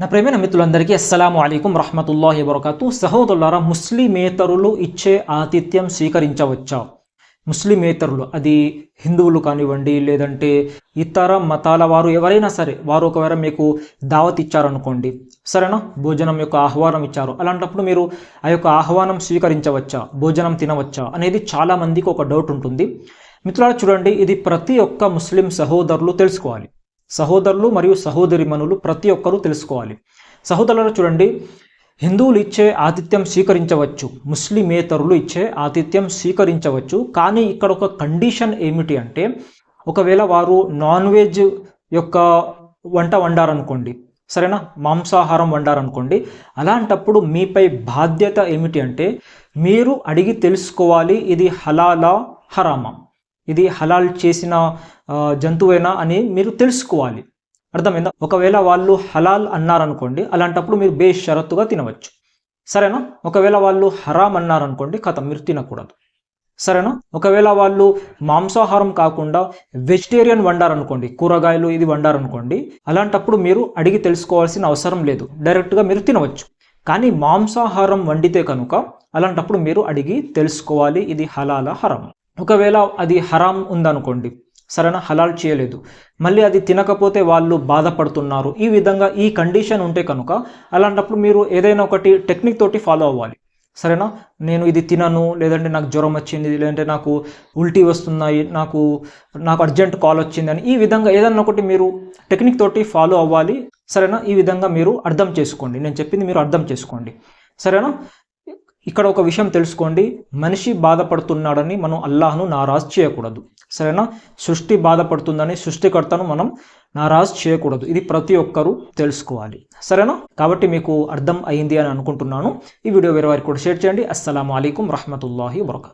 నా ప్రేమైన మిత్రులందరికీ అస్సలం అయికం రహమతుల్లాహి వరకతు సహోదరులారా ముస్లిమేతరులు ఇచ్చే ఆతిథ్యం స్వీకరించవచ్చా? ముస్లిమేతరులు అది హిందువులు కానివ్వండి లేదంటే ఇతర మతాల వారు ఎవరైనా సరే వారు ఒకవేళ మీకు దావత్ ఇచ్చారనుకోండి సరేనా? భోజనం యొక్క ఆహ్వానం ఇచ్చారు అలాంటప్పుడు మీరు ఆ యొక్క ఆహ్వానం స్వీకరించవచ్చా? భోజనం తినవచ్చా? అనేది చాలా మందికి ఒక డౌట్ ఉంటుంది. మిత్రులారా చూడండి ఇది ప్రతి ఒక్క ముస్లిం సహోదరులు తెలుసుకోవాలి. సహోదరులు మరియు సహోదరిమణులు ప్రతి ఒక్కరూ తెలుసుకోవాలి. సహోదరులు చూడండి హిందువులు ఇచ్చే ఆతిథ్యం స్వీకరించవచ్చు ముస్లిమేతరులు ఇచ్చే ఆతిథ్యం స్వీకరించవచ్చు కానీ ఇక్కడ ఒక కండిషన్ ఏమిటి అంటే ఒకవేళ వారు నాన్ వెజ్ యొక్క వంట వండారనుకోండి సరేనా? మాంసాహారం వండారనుకోండి అలాంటప్పుడు మీపై బాధ్యత ఏమిటి అంటే మీరు అడిగి తెలుసుకోవాలి ఇది హలాలా హరామా. ఇది హలాల్ చేసిన జంతువేనా అని మీరు తెలుసుకోవాలి. అర్థమైందా? ఒకవేళ వాళ్ళు హలాల్ అన్నారనుకోండి అలాంటప్పుడు మీరు బేషరత్తుగా తినవచ్చు. సరేనా? ఒకవేళ వాళ్ళు హరామ్ అన్నారనుకోండి కథ మీరు తినకూడదు. సరేనా? ఒకవేళ వాళ్ళు మాంసాహారం కాకుండా వెజిటేరియన్ వండారనుకోండి కూరగాయలు ఇది వండారనుకోండి అలాంటప్పుడు మీరు అడిగి తెలుసుకోవాల్సిన అవసరం లేదు. డైరెక్ట్గా మీరు తినవచ్చు. కానీ మాంసాహారం వండితే కనుక అలాంటప్పుడు మీరు అడిగి తెలుసుకోవాలి ఇది హలాల హరం ఒకవేళ అది హరాం ఉందనుకోండి సరేనా హలాల్ చేయలేదు మళ్ళీ అది తినకపోతే వాళ్ళు బాధపడుతున్నారు. ఈ విధంగా ఈ కండిషన్ ఉంటే కనుక అలాంటప్పుడు మీరు ఏదైనా ఒకటి టెక్నిక్ తోటి ఫాలో అవ్వాలి. సరేనా? నేను ఇది తినను లేదంటే నాకు జ్వరం వచ్చింది లేదంటే నాకు ఉల్టీ వస్తున్నాయి నాకు నాకు అర్జెంట్ కాల్ వచ్చింది అని ఈ విధంగా ఏదన్నా ఒకటి మీరు టెక్నిక్ తోటి ఫాలో అవ్వాలి. సరేనా? ఈ విధంగా మీరు అర్థం చేసుకోండి. నేను చెప్పింది మీరు అర్థం చేసుకోండి. సరేనా? ఇక్కడ ఒక విషయం తెలుసుకోండి. మనిషి బాధపడుతున్నాడని మనం అల్లాహ్ను నారాజ్ చేయకూడదు. సరేనా? సృష్టి బాధపడుతుందని సృష్టికర్తను మనం నారాజ్ చేయకూడదు. ఇది ప్రతి ఒక్కరూ తెలుసుకోవాలి. సరేనా? కాబట్టి మీకు అర్థం అయింది అని అనుకుంటున్నాను. ఈ వీడియో వేరే వారికి కూడా షేర్ చేయండి. అస్సలం అయికం రహమతుల్లాహి వరకతు